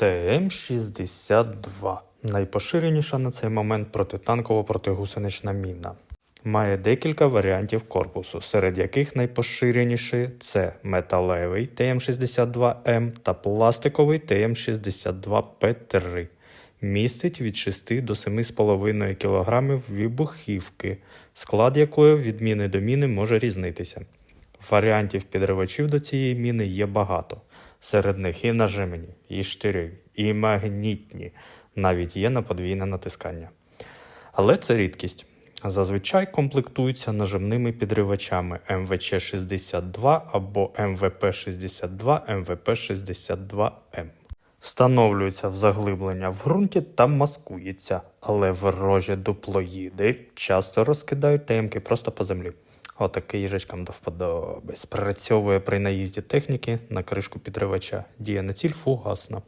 ТМ-62 найпоширеніша на цей момент протитанкова протигусенична міна. Має декілька варіантів корпусу, серед яких найпоширеніші це металевий ТМ-62М та пластиковий ТМ-62П3. Містить від 6 до 7,5 кг вибухівки, склад якої від міни до міни може різнитися. Варіантів підривачів до цієї міни є багато. Серед них і нажимні, і штиреві, і магнітні, навіть є на подвійне натискання. Але це рідкість. Зазвичай комплектуються нажимними підривачами МВЧ-62 або МВП-62, МВП-62М. Встановлюється в заглиблення в ґрунті та маскується, але ворожі дуплоїди часто розкидають таємки просто по землі. Отакий їжачкам до вподоби. Спрацьовує при наїзді техніки на кришку підривача. Діє на ціль фугасно.